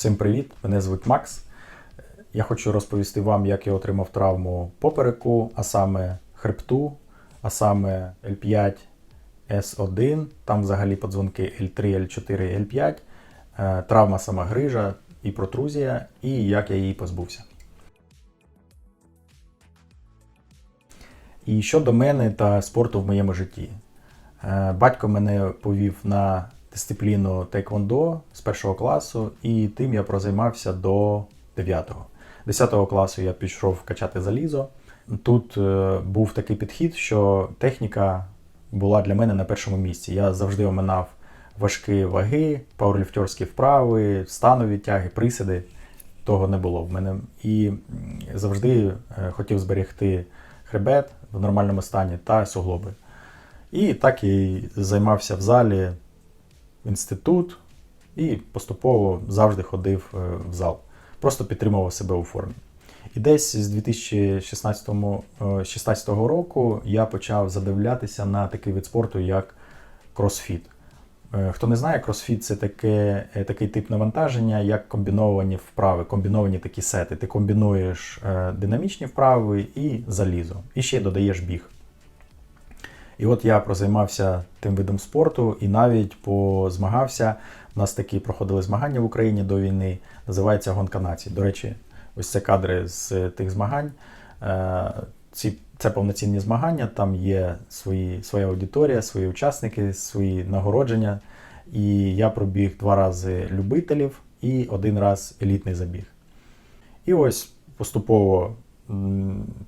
Всім привіт! Мене звуть Макс. Я хочу розповісти вам, як я отримав травму попереку, а саме хребту, а саме L5, S1, там взагалі подзвонки L3, L4, L5, е, травма сама грижа і протрузія, і як я її позбувся. І щодо мене та спорту в моєму житті. Е, Батько мене повів на дисципліну тейквондо з першого класу, і тим я прозаймався до 9-го. 10 класу я пішов качати залізо. Тут е, був такий підхід, що техніка була для мене на першому місці. Я завжди оминав важкі ваги, пауерліфтерські вправи, станові тяги, присіди. Того не було в мене. І завжди е, хотів зберегти хребет в нормальному стані та суглоби. І так і займався в залі інститут і поступово завжди ходив е, в зал. Просто підтримував себе у формі. І десь з 2016 е, 16 року я почав задивлятися на такий вид спорту, як кросфіт. Е, Хто не знає, кросфіт це таке, е, такий тип навантаження, як комбіновані вправи, комбіновані такі сети. Ти комбінуєш е, динамічні вправи і залізо, і ще додаєш біг. І от я прозаймався тим видом спорту і навіть позмагався. У нас такі проходили змагання в Україні до війни, називається Гонка націй. До речі, ось це кадри з тих змагань. Е, Ці, це повноцінні змагання, там є свої, своя аудиторія, свої учасники, свої нагородження. І я пробіг два рази любителів і один раз елітний забіг. І ось поступово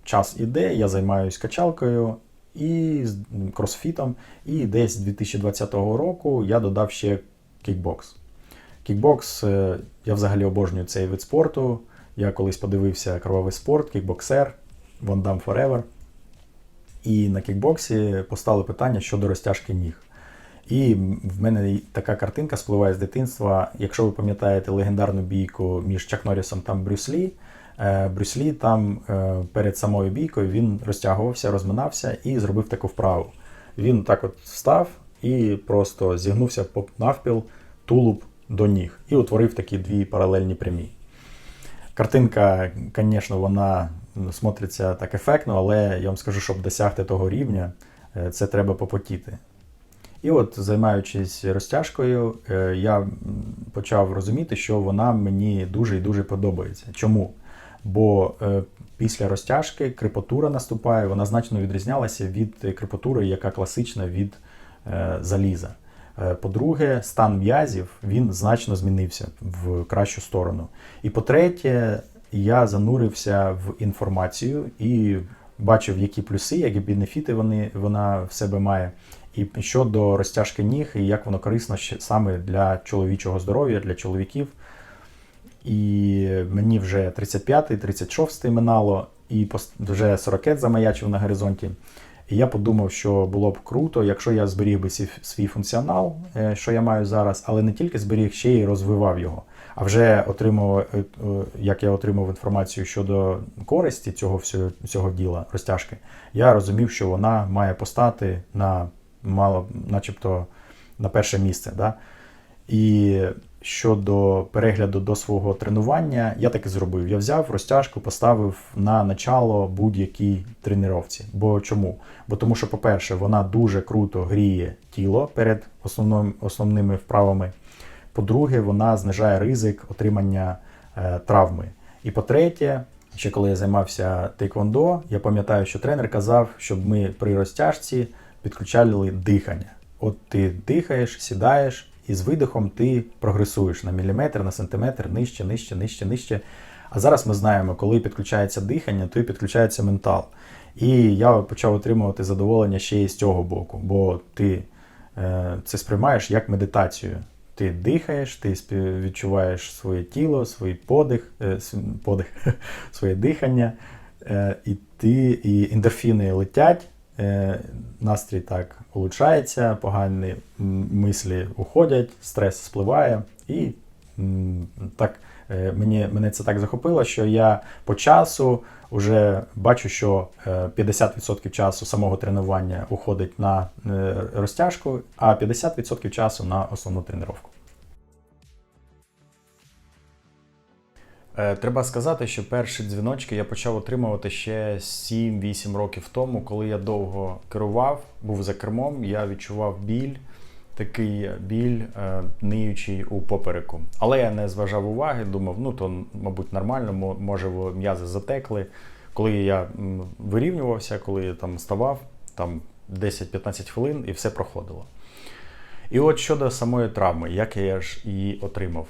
час іде, я займаюся качалкою і з- кросфітом. І десь з 2020 року я додав ще кікбокс. Кікбокс, е, я взагалі обожнюю цей вид спорту. Я колись подивився кровавий спорт, кікбоксер, Van Damme Forever. І на кікбоксі постало питання щодо розтяжки ніг. І в мене така картинка спливає з дитинства. Якщо ви пам'ятаєте легендарну бійку між Чак Норрісом та Брюс Лі, е, Брюс Лі там е, перед самою бійкою він розтягувався, розминався і зробив таку вправу. Він так от встав і просто зігнувся навпіл тулуб до ніг і утворив такі дві паралельні прямі. Картинка, звісно, вона смотриться так ефектно, але я вам скажу, щоб досягти того рівня, е, це треба попотіти. І от, займаючись розтяжкою, я почав розуміти, що вона мені дуже і дуже подобається. Чому? Бо е, після розтяжки крепатура наступає, вона значно відрізнялася від крепатури, яка класична від е, заліза. Е, По-друге, стан м'язів він значно змінився в кращу сторону. І по-третє, я занурився в інформацію і бачив, які плюси, які бенефіти вони, вона в себе має. І щодо розтяжки ніг, і як воно корисно саме для чоловічого здоров'я, для чоловіків. І мені вже 35-й, 36-й минало, і вже 40 замаячив на горизонті. І я подумав, що було б круто, якщо я зберіг би свій функціонал, е, що я маю зараз, але не тільки зберіг, ще й розвивав його. А вже отримав, е, е, як я отримав інформацію щодо користі цього всього, цього діла, розтяжки, я розумів, що вона має постати на мало, начебто на перше місце. Да? І щодо перегляду до свого тренування, я так і зробив. Я взяв розтяжку, поставив на начало будь-якій тренувці. Бо чому? Бо тому, що, по-перше, вона дуже круто гріє тіло перед основним, основними вправами. По-друге, вона знижає ризик отримання е, травми. І по-третє, ще коли я займався тейквондо, я пам'ятаю, що тренер казав, щоб ми при розтяжці підключали дихання. От ти дихаєш, сідаєш, і з видихом ти прогресуєш на міліметр, на сантиметр, нижче, нижче, нижче, нижче. А зараз ми знаємо, коли підключається дихання, то і підключається ментал. І я почав отримувати задоволення ще й з цього боку, бо ти е, це сприймаєш як медитацію. Ти дихаєш, ти відчуваєш своє тіло, свій подих, е, подих своє дихання, е, і ти і ендорфіни летять, настрій так улучшається, погані мислі уходять, стрес спливає, і так е, мені, мене це так захопило, що я по часу вже бачу, що е, 50% часу самого тренування уходить на е, розтяжку, а 50% часу на основну тренування. Треба сказати, що перші дзвіночки я почав отримувати ще 7-8 років тому, коли я довго керував, був за кермом, я відчував біль, такий біль, е, ниючий у попереку. Але я не зважав уваги, думав, ну то, мабуть, нормально, може м'язи затекли. Коли я вирівнювався, коли я там ставав, там 10-15 хвилин і все проходило. І от щодо самої травми, як я ж її отримав.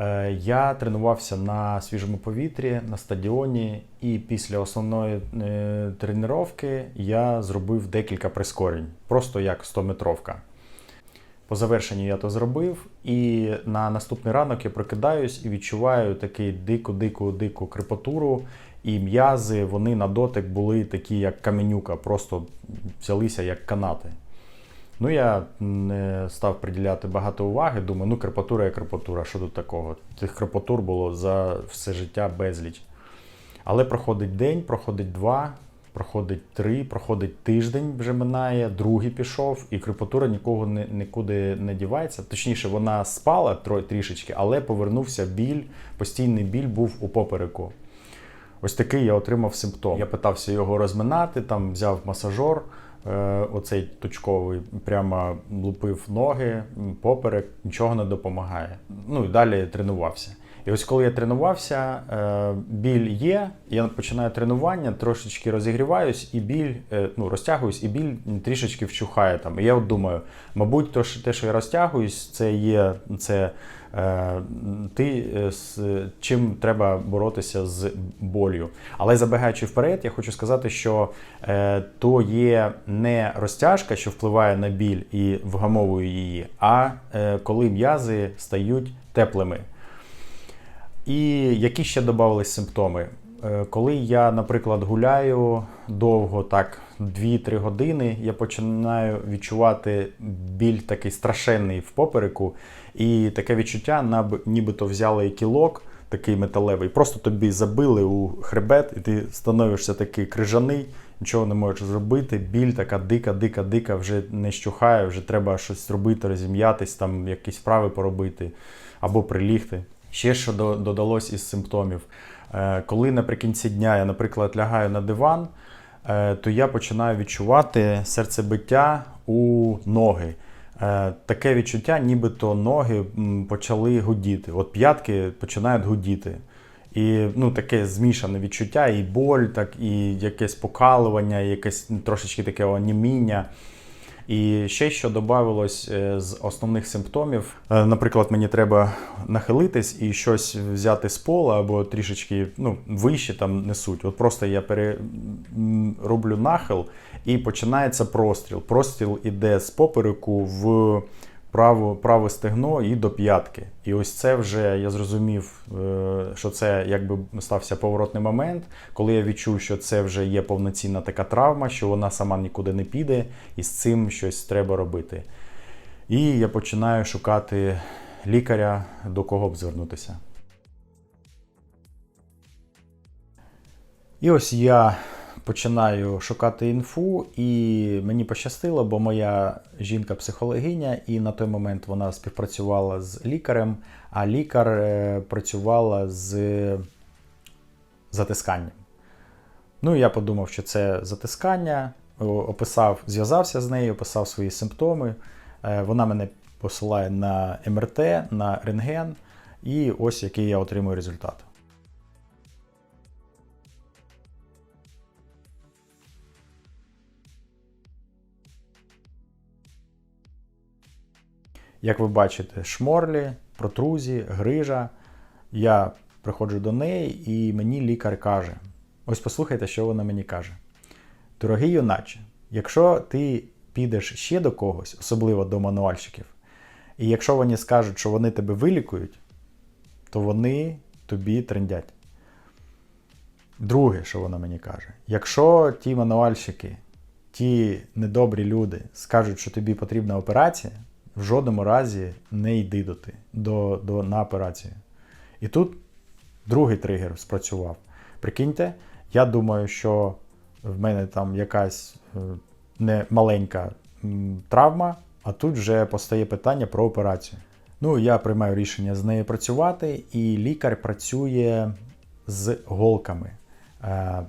Е, Я тренувався на свіжому повітрі на стадіоні, і після основної е, тренування я зробив декілька прискорень, просто як 100-метровка. По завершенню я то зробив, і на наступний ранок я прокидаюсь і відчуваю такий дику-дику-дику крепатуру, і м'язи вони на дотик були такі, як каменюка, просто взялися як канати. Ну, я не став приділяти багато уваги. Думаю, ну крепатура є крепатура, що тут такого? Тих крепатур було за все життя безліч. Але проходить день, проходить два, проходить три, проходить тиждень вже минає, другий пішов, і крепатура нікого не, нікуди не дівається. Точніше, вона спала трішечки, але повернувся біль, постійний біль був у попереку. Ось такий я отримав симптом. Я питався його розминати, там взяв масажор, е, оцей точковий, прямо лупив ноги, поперек, нічого не допомагає. Ну і далі тренувався. І ось коли я тренувався, е, біль є, я починаю тренування, трошечки розігріваюсь, і біль, е, ну, розтягуюсь, і біль трішечки вщухає там. І я от думаю, мабуть, те, що я розтягуюсь, це є це ти е, з чим треба боротися з болю. Але забігаючи вперед, я хочу сказати, що е, то є не розтяжка, що впливає на біль і вгамовує її, а е, коли м'язи стають теплими. І які ще додавались симптоми? Е, Коли я, наприклад, гуляю довго, так 2-3 години, я починаю відчувати біль такий страшенний в попереку, і таке відчуття, нібито взяли кілок, такий металевий, просто тобі забили у хребет, і ти становишся такий крижаний, нічого не можеш зробити. Біль така дика, дика, дика, вже не щухає, вже треба щось зробити, розім'ятись, там якісь вправи поробити або прилігти. Ще що до- додалось із симптомів. Е, Коли наприкінці дня я, наприклад, лягаю на диван, е, то я починаю відчувати серцебиття у ноги. Е, Таке відчуття, нібито ноги почали гудіти. От п'ятки починають гудіти. І ну, таке змішане відчуття, і боль, так, і якесь покалування, і якесь трошечки таке оніміння. І ще що додавалось е, з основних симптомів. Е, Наприклад, мені треба нахилитись і щось взяти з пола або трішечки ну, вище там несуть. От просто я пере... роблю нахил і починається простріл. Простріл іде з попереку в праву, праве стегно і до п'ятки. І ось це вже я зрозумів, е, що це якби стався поворотний момент, коли я відчув, що це вже є повноцінна така травма, що вона сама нікуди не піде, і з цим щось треба робити. І я починаю шукати лікаря, до кого б звернутися. І ось я починаю шукати інфу, і мені пощастило, бо моя жінка-психологиня, і на той момент вона співпрацювала з лікарем, а лікар е, працювала з затисканням. Ну, я подумав, що це затискання, описав, зв'язався з нею, описав свої симптоми. Е, Вона мене посилає на МРТ, на рентген, і ось який я отримую результат. Як ви бачите, шморлі, протрузії, грижа. Я приходжу до неї, і мені лікар каже: ось послухайте, що вона мені каже. Дорогий юначе, якщо ти підеш ще до когось, особливо до мануальщиків, і якщо вони скажуть, що вони тебе вилікують, то вони тобі трендять. Друге, що вона мені каже: якщо ті мануальщики, ті недобрі люди скажуть, що тобі потрібна операція, в жодному разі не йди до, ти, до, до, на операцію. І тут другий тригер спрацював. Прикиньте, я думаю, що в мене там якась е, не маленька травма, а тут вже постає питання про операцію. Ну, я приймаю рішення з нею працювати, і лікар працює з голками. Е,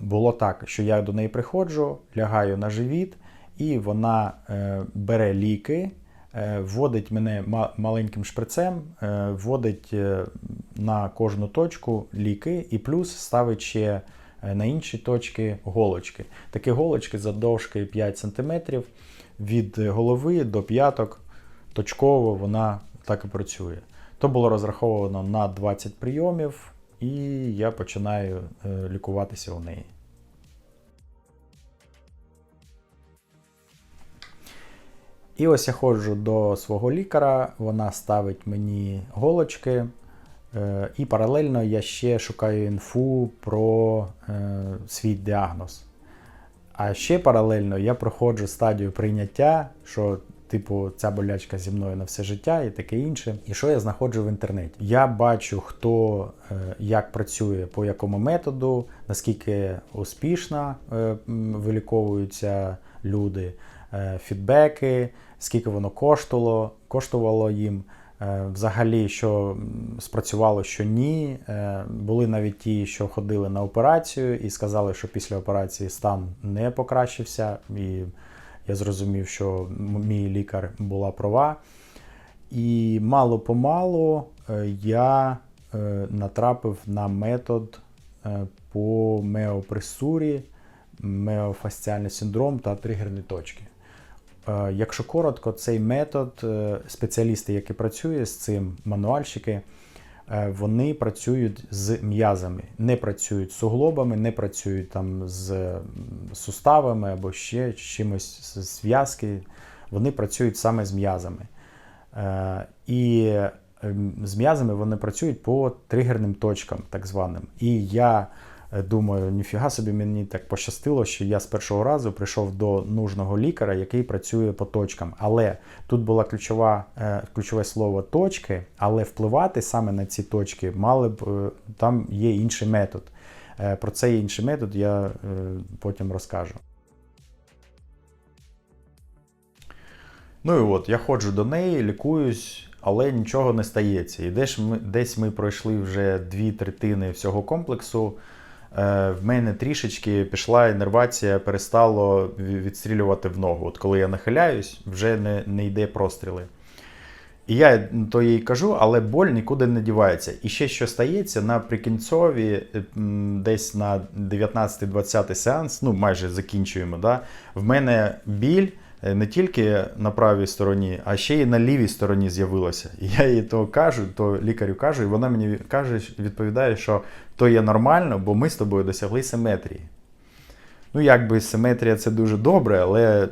було так, що я до неї приходжу, лягаю на живіт, і вона е, бере ліки, вводить мене маленьким шприцем, е, вводить е, на кожну точку ліки, і плюс ставить ще е, на інші точки голочки. Такі голочки завдовжки 5 см від голови до п'яток. Точково вона так і працює. То було розраховано на 20 прийомів, і я починаю е, лікуватися у неї. І ось я ходжу до свого лікаря, вона ставить мені голочки, е, і паралельно я ще шукаю інфу про е, свій діагноз. А ще паралельно я проходжу стадію прийняття, що, типу, ця болячка зі мною на все життя і таке інше. І що я знаходжу в інтернеті? Я бачу, хто е, як працює, по якому методу, наскільки успішно виліковуються люди, фідбеки, скільки воно коштувало, коштувало їм. Е, Взагалі, що спрацювало, що ні. Е, Були навіть ті, що ходили на операцію і сказали, що після операції стан не покращився. І я зрозумів, що мій лікар була права. І мало-помалу е, я натрапив на метод по меопресурі, меофасціальний синдром та тригерні точки. Е, Якщо коротко, цей метод, е, спеціалісти, які працюють з цим, мануальщики, е, вони працюють з м'язами, не працюють з суглобами, не працюють там з суставами або ще чимось з зв'язки. Вони працюють саме з м'язами. І ем, з м'язами вони працюють по тригерним точкам, так званим. І я думаю, ніфіга собі мені так пощастило, що я з першого разу прийшов до нужного лікаря, який працює по точкам. Але тут була ключова, е, ключове слово точки, але впливати саме на ці точки мали б е, там є інший метод. Е, Про цей інший метод я потім розкажу. Ну і от, я ходжу до неї, лікуюсь, але нічого не стається. І десь ми, десь ми пройшли вже дві третини всього комплексу. Е, в мене трішечки пішла інервація, перестало відстрілювати в ногу. От коли я нахиляюсь, вже не, не йде простріли. І я то їй кажу, але боль нікуди не дівається. І ще що стається наприкінцові, е, десь на 19-20 сеанс, ну майже закінчуємо. Да? В мене біль е, не тільки на правій стороні, а ще й на лівій стороні з'явилася. Я їй то кажу, то лікарю кажу, і вона мені каже, відповідає, що то є нормально, бо ми з тобою досягли симетрії. Ну, якби симетрія це дуже добре, але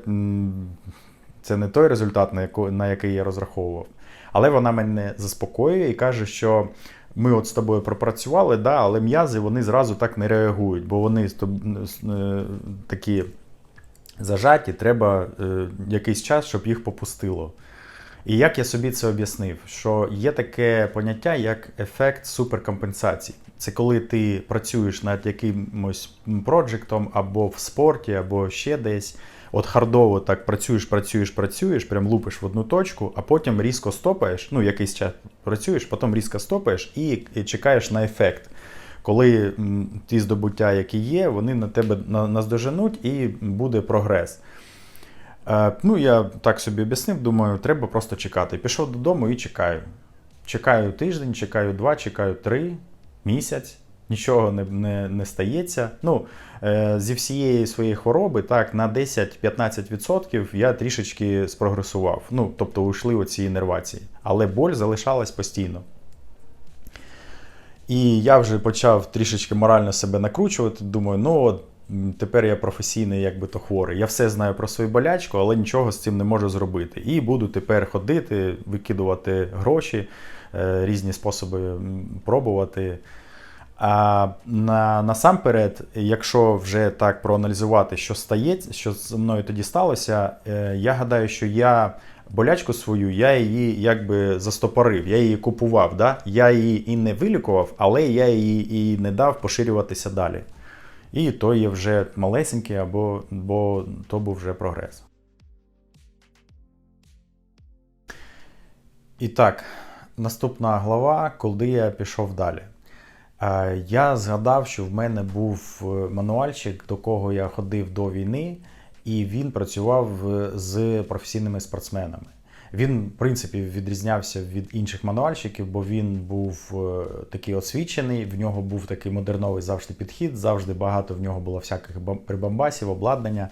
це не той результат, на, який я розраховував. Але вона мене заспокоює і каже, що ми от з тобою пропрацювали, да, але м'язи вони зразу так не реагують, бо вони е, такі зажаті, треба е, якийсь час, щоб їх попустило. І як я собі це об'яснив, що є таке поняття, як ефект суперкомпенсації. Це коли ти працюєш над якимось проджектом або в спорті, або ще десь. От хардово так працюєш, працюєш, працюєш, прям лупиш в одну точку, а потім різко стопаєш. Ну, якийсь час працюєш, потім різко стопаєш і, чекаєш на ефект. Коли ті здобуття, які є, вони на тебе на- наздоженуть і буде прогрес. Е, ну, я так собі об'яснив, думаю, треба просто чекати. Пішов додому і чекаю. Чекаю тиждень, чекаю два, чекаю три, місяць, нічого не, не, не стається. Ну, е, зі всієї своєї хвороби, так, на 10-15% я трішечки спрогресував. Ну, тобто ушли оці інервації. Але боль залишалась постійно. І я вже почав трішечки морально себе накручувати. Думаю, ну от тепер я професійний, як би то хворий. Я все знаю про свою болячку, але нічого з цим не можу зробити. І буду тепер ходити, викидувати гроші, різні способи пробувати. А на, насамперед, якщо вже так проаналізувати, що стається, що зі мною тоді сталося, е, я гадаю, що я болячку свою, я її якби застопорив, я її купував. Да? Я її і не вилікував, але я її і не дав поширюватися далі. І то є вже малесенький, або бо то був вже прогрес. І так, наступна глава, коли я пішов далі. Е, Я згадав, що в мене був е, мануальщик, до кого я ходив до війни, і він працював е, з професійними спортсменами. Він, в принципі, відрізнявся від інших мануальщиків, бо він був такий освічений, в нього був такий модерновий завжди підхід, завжди багато в нього було всяких бам- прибамбасів, обладнання.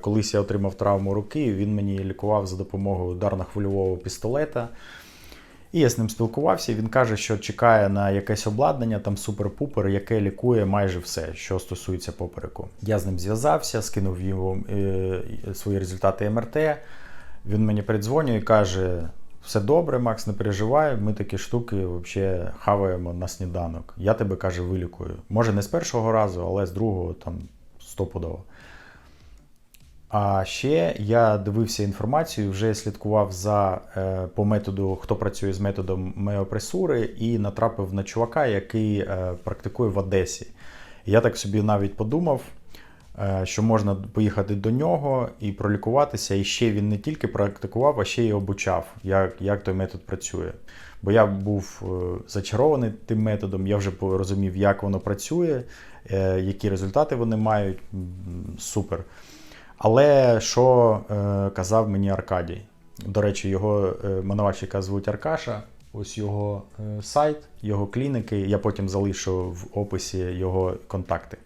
Колись я отримав травму руки, він мені лікував за допомогою ударно-хвильового пістолета. І я з ним спілкувався, він каже, що чекає на якесь обладнання, там супер-пупер, яке лікує майже все, що стосується попереку. Я з ним зв'язався, скинув йому е, свої результати МРТ. Він мені передзвонює і каже: все добре, Макс, не переживай, ми такі штуки взагалі хаваємо на сніданок. Я тебе каже, вилікую. Може, не з першого разу, але з другого там стопудово. А ще я дивився інформацію, вже слідкував за е, по методу, хто працює з методом меопресури, і натрапив на чувака, який е, практикує в Одесі. Я так собі навіть подумав, е, що можна поїхати до нього і пролікуватися. І ще він не тільки практикував, а ще й обучав, як, як той метод працює. Бо я був зачарований тим методом, я вже розумів, як воно працює, які результати вони мають. Супер. Але що е, казав мені Аркадій? До речі, його е, мануальщика звуть Аркаша. Ось його е, сайт, його клініки. Я потім залишу в описі його контакти.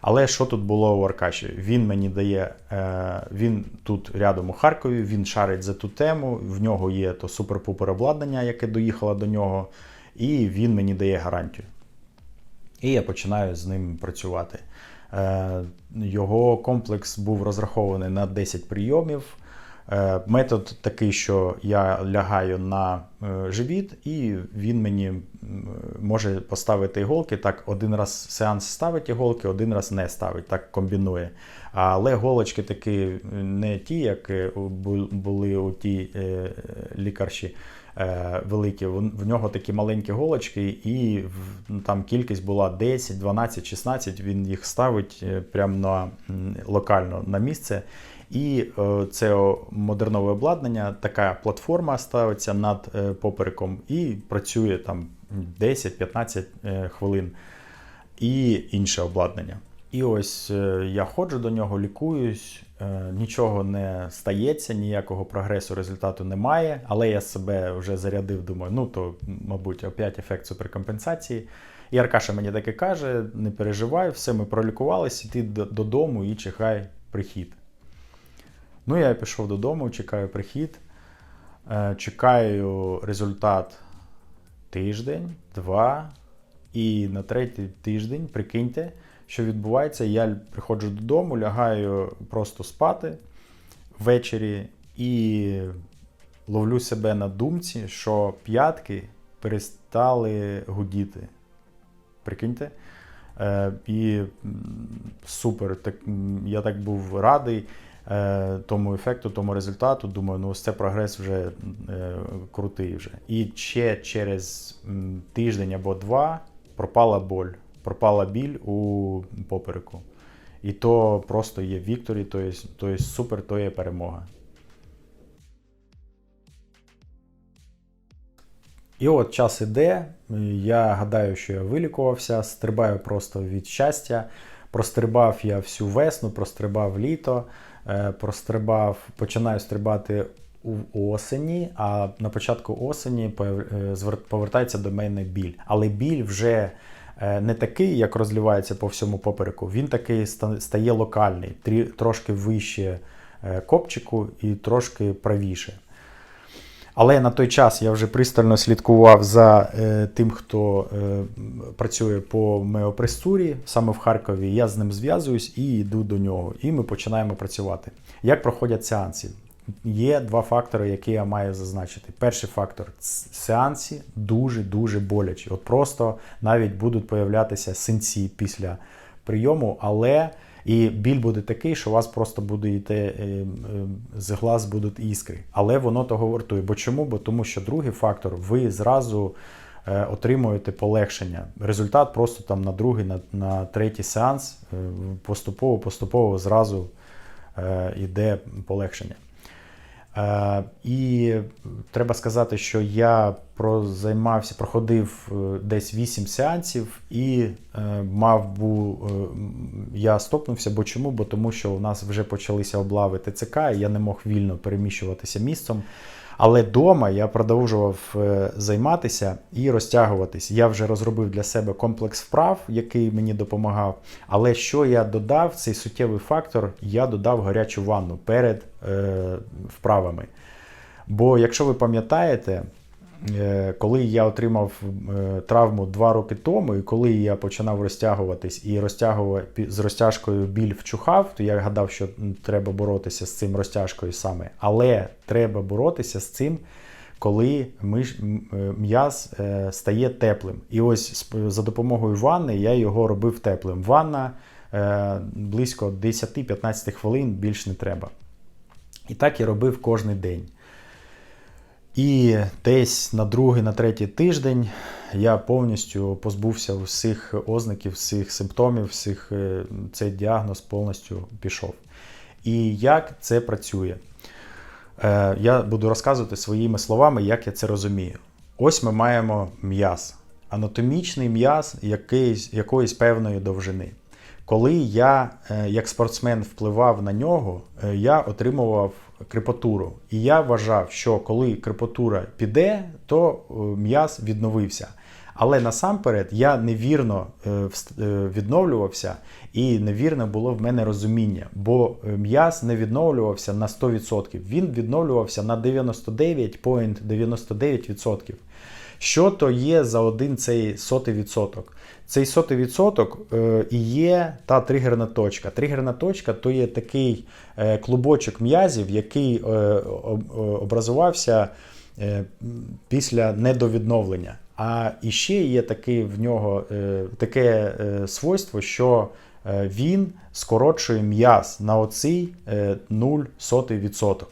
Але що тут було у Аркаші? Він мені дає, е, він тут рядом у Харкові, він шарить за ту тему. В нього є то супер-пупер обладнання, яке доїхало до нього, і він мені дає гарантію. І я починаю з ним працювати. Е, Його комплекс був розрахований на 10 прийомів. Е, Метод такий, що я лягаю на е, живіт, і він мені може поставити іголки. Так, один раз сеанс ставить іголки, один раз не ставить, так комбінує. Але голочки такі не ті, як були у тій е, лікарші великі. Вон- В нього такі маленькі голочки, і в- там кількість була 10, 12, 16. Він їх ставить е, прямо на локально на місце. І е, це модернове обладнання, така платформа ставиться над е, попереком і працює там 10-15 е, хвилин і інше обладнання. І ось е, я ходжу до нього, лікуюсь, е, нічого не стається, ніякого прогресу, результату немає. Але я себе вже зарядив, думаю, ну то, мабуть, опять ефект суперкомпенсації. І Аркаша мені таке каже: не переживай, все, ми пролікувалися, іди додому і чекай прихід. Ну, я пішов додому, чекаю прихід, е, чекаю результат тиждень, два. І на третій тиждень, прикиньте, що відбувається, я приходжу додому, лягаю просто спати ввечері і ловлю себе на думці, що п'ятки перестали гудіти. Прикиньте. Е, і супер. Так, я так був радий е, тому ефекту, тому результату. Думаю, ну ось це прогрес вже е, крутий вже. І ще через тиждень або два пропала боль, пропала біль у попереку. І то просто є вікторі, то є, то є супер, то є перемога. І от час іде. Я гадаю, що я вилікувався, стрибаю просто від щастя. Прострибав я всю весну, прострибав літо, е, прострибав, починаю стрибати у осені, а на початку осені е, повертається до мене біль. Але біль вже не такий, як розливається по всьому попереку. Він такий стає локальний, трошки вище е, копчику і трошки правіше. Але на той час я вже пристально слідкував за е, тим, хто е, працює по меопресурі саме в Харкові. Я з ним зв'язуюсь і йду до нього. І ми починаємо працювати. Як проходять сеанси? Є два фактори, які я маю зазначити. Перший фактор сеанси дуже-дуже болячі. От просто навіть будуть появлятися синці після прийому, але і біль буде такий, що у вас просто буде йти е, е, з глаз будуть іскри. Але воно того вартує. Бо чому? Бо тому що другий фактор, ви зразу е, отримуєте полегшення. Результат просто там на другий, на, на третій сеанс поступово, поступово зразу йде полегшення. Е, і треба сказати, що я прозаймався, проходив е, десь 8 сеансів і е, мав був, е, я стопнувся. Бо чому? Бо тому, що у нас вже почалися облави ТЦК, і я не мог вільно переміщуватися містом. Але вдома я продовжував займатися і розтягуватись. Я вже розробив для себе комплекс вправ, який мені допомагав. Але що я додав, цей суттєвий фактор, я додав гарячу ванну перед е, вправами. Бо якщо ви пам'ятаєте, коли я отримав е, травму два роки тому, і коли я починав розтягуватись і розтягував з розтяжкою біль вчухав, то я гадав, що треба боротися з цим розтяжкою саме. Але треба боротися з цим, коли е, м'яз е, стає теплим. І ось за допомогою ванни я його робив теплим. Ванна е, близько 10-15 хвилин більш не треба. І так я робив кожен день. І десь на другий, на третій тиждень я повністю позбувся всіх ознаків, всіх симптомів, всіх е, цей діагноз повністю пішов. І як це працює? Е, Я буду розказувати своїми словами, як я це розумію. Ось ми маємо м'яз, анатомічний м'яз якоїсь, певної довжини. Коли я, е, як спортсмен, впливав на нього, я отримував крепатуру. І я вважав, що коли крепатура піде, то е, м'яз відновився. Але насамперед я невірно е, е, відновлювався, і невірне було в мене розуміння, бо м'яз не відновлювався на 100%, він відновлювався на 99,99%. Що то є за один цей сотий відсоток? Цей сотий відсоток е, і є та тригерна точка. Тригерна точка то є такий е, клубочок м'язів, який е, об- образувався після недовідновлення. А іще є таке в нього таке свойство, що він скорочує м'яз на оцей е, 0,1%.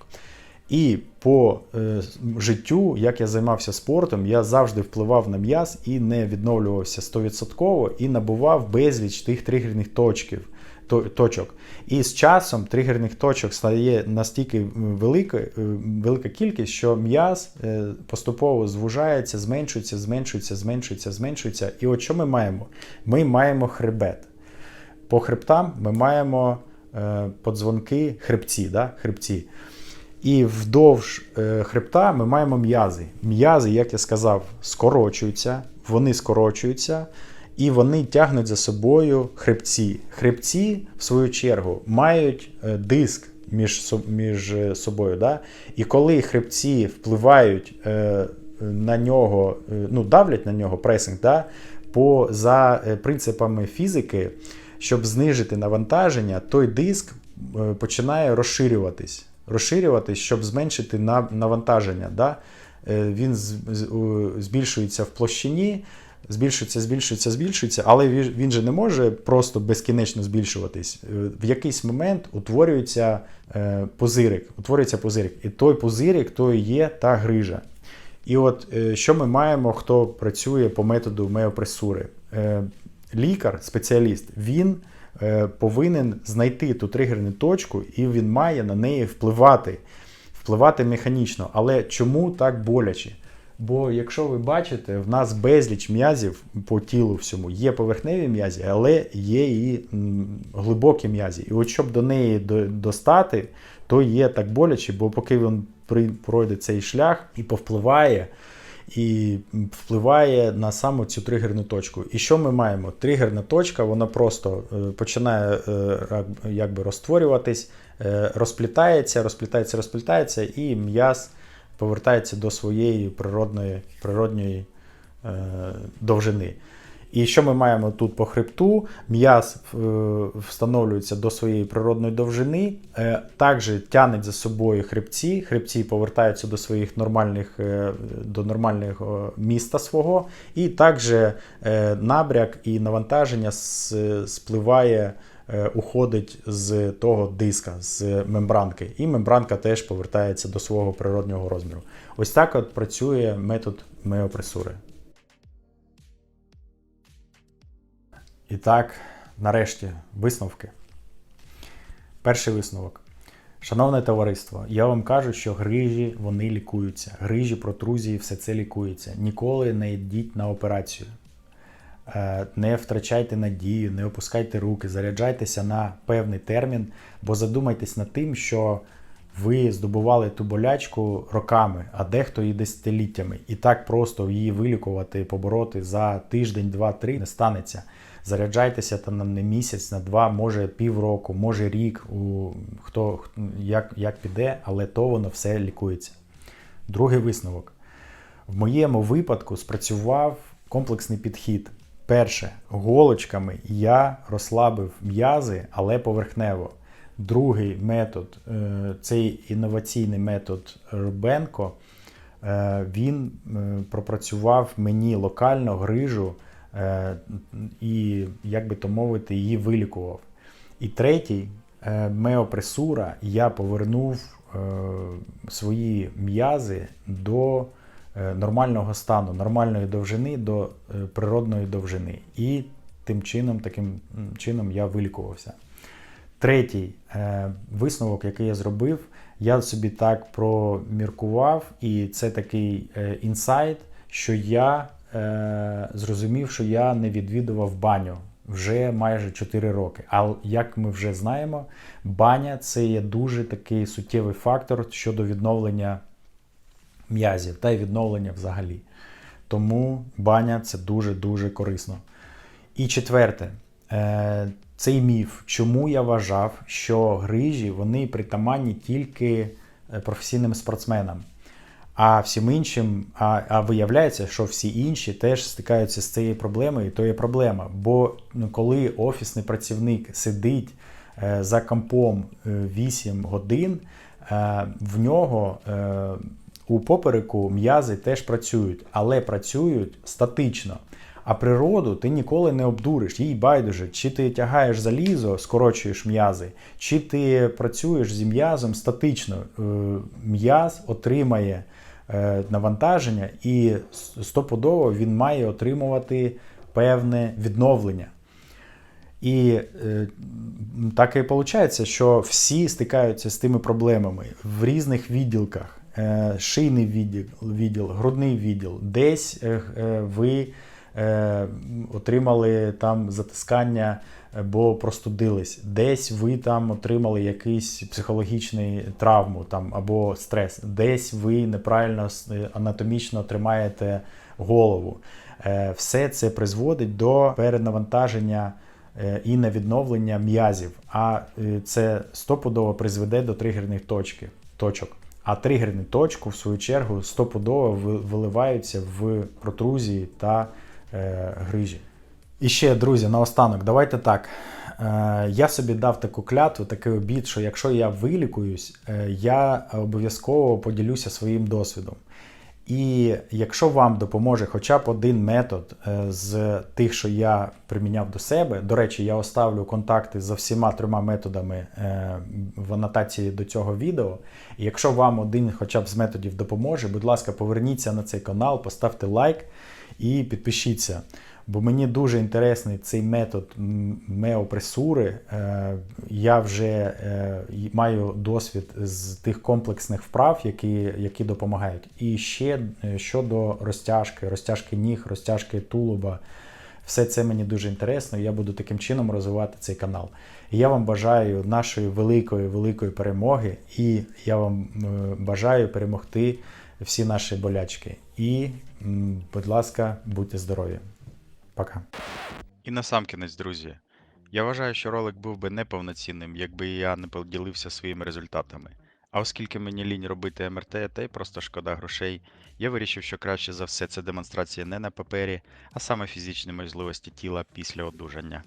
І по е, життю, як я займався спортом, я завжди впливав на м'яз і не відновлювався 100% і набував безліч тих тригерних точків, то- точок. І з часом тригерних точок стає настільки велика, е, велика кількість, що м'яз е, поступово звужається, зменшується, зменшується, зменшується, зменшується. І от що ми маємо? Ми маємо хребет. По хребтам ми маємо е, подзвонки хребці. Да? хребці. І вдовж е, хребта ми маємо м'язи. М'язи, як я сказав, скорочуються, вони скорочуються і вони тягнуть за собою хребці. Хребці, в свою чергу, мають е, диск між, між е, собою. Да? І коли хребці впливають на нього, ну, давлять на нього пресинг, да? по, за принципами фізики, щоб знижити навантаження, той диск починає розширюватись. Розширюватись, щоб зменшити навантаження. Да? Е, Він збільшується в площині, збільшується, збільшується, збільшується, але він, же не може просто безкінечно збільшуватись. Е, В якийсь момент утворюється е, позирик. Утворюється позирик. І той позирик то і є та грижа. І от що ми маємо, хто працює по методу меопресури? Лікар, спеціаліст, він повинен знайти ту тригерну точку, і він має на неї впливати, впливати механічно. Але чому так боляче? Бо якщо ви бачите, в нас безліч м'язів по тілу всьому. Є поверхневі м'язі, але є і глибокі м'язі. І от щоб до неї достати, то є так боляче, бо поки він пройде цей шлях і повпливає, і впливає на саму цю тригерну точку. І що ми маємо? Тригерна точка, вона просто е, починає е, якби розтворюватись, е, розплітається, розплітається, розплітається, і м'яз повертається до своєї природної, природньої довжини. І що ми маємо тут по хребту? М'яз е, встановлюється до своєї природної довжини, е, також тягнуть за собою хребці. Хребці повертаються до своїх нормальних е, до нормального міста свого, і також набряк і навантаження спливає, уходить з того диска, з мембранки. І мембранка теж повертається до свого природнього розміру. Ось так от працює метод меопресури. І так, нарешті, висновки. Перший висновок. Шановне товариство, я вам кажу, що грижі вони лікуються. Грижі, протрузії, все це лікується. Ніколи не йдіть на операцію. Е, Не втрачайте надію, не опускайте руки, заряджайтеся на певний термін, бо задумайтесь над тим, що ви здобували ту болячку роками, а дехто і десятиліттями. І так просто її вилікувати, побороти за тиждень, два-три не станеться. Заряджайтеся там не місяць, на два, може півроку, може рік, у хто- як, як піде, але то воно все лікується. Другий висновок. В моєму випадку спрацював комплексний підхід. Перше, голочками я розслабив м'язи, але поверхнево. Другий метод, е, цей інноваційний метод Рубенко, е, він е, пропрацював мені локально грижу і, як би то мовити, її вилікував. І третій, меопресура, я повернув свої м'язи до нормального стану, нормальної довжини до природної довжини. І тим чином, таким чином я вилікувався. Третій е, висновок, який я зробив, я собі так проміркував, і це такий е, інсайт, що я е, зрозумів, що я не відвідував баню вже майже 4 роки. А як ми вже знаємо, баня це є дуже такий суттєвий фактор щодо відновлення м'язів та й відновлення взагалі. Тому баня це дуже-дуже корисно. І четверте, цей міф, чому я вважав, що грижі вони притаманні тільки е, професійним спортсменам. А всім іншим, а, а виявляється, що всі інші теж стикаються з цією проблемою, і то є проблема. Бо ну, коли офісний працівник сидить е, за компом е, 8 годин, е, в нього у попереку м'язи теж працюють, але працюють статично. А природу ти ніколи не обдуриш, їй байдуже, чи ти тягаєш залізо, скорочуєш м'язи, чи ти працюєш зі м'язом статично. Е, М'яз отримає е, навантаження, і стопудово він має отримувати певне відновлення. І е, так і виходить, що всі стикаються з тими проблемами в різних відділках. Шийний відділ, відділ, грудний відділ, десь ви е, отримали там затискання, е, бо простудились, десь ви там отримали якийсь психологічний травму там, або стрес, десь ви неправильно анатомічно тримаєте голову. Е, Все це призводить до перенавантаження е, і на відновлення м'язів. А е, це стопудово призведе до тригерних точки, точок. А тригерні точку, в свою чергу, стопудово виливаються в протрузії та е, грижі. І ще, друзі, наостанок, давайте так. Е, я собі дав таку клятву, такий обід, що якщо я вилікуюсь, е, я обов'язково поділюся своїм досвідом. І якщо вам допоможе хоча б один метод е, з тих, що я приміняв до себе, до речі, я оставлю контакти за всіма трьома методами е, в анотації до цього відео. І якщо вам один хоча б з методів допоможе, будь ласка, поверніться на цей канал, поставте лайк і підпишіться. Бо мені дуже інтересний цей метод меопресури. Е, Я вже е, маю досвід з тих комплексних вправ, які, які допомагають. І ще е, щодо розтяжки, розтяжки ніг, розтяжки тулуба. Все це мені дуже інтересно, і я буду таким чином розвивати цей канал. І я вам бажаю нашої великої, великої перемоги, і я вам бажаю перемогти всі наші болячки. І, будь ласка, будьте здорові. Пока. І насамкінець, друзі. Я вважаю, що ролик був би неповноцінним, якби я не поділився своїми результатами. А оскільки мені лінь робити МРТ та й просто шкода грошей, я вирішив, що краще за все це демонстрація не на папері, а саме фізичні можливості тіла після одужання.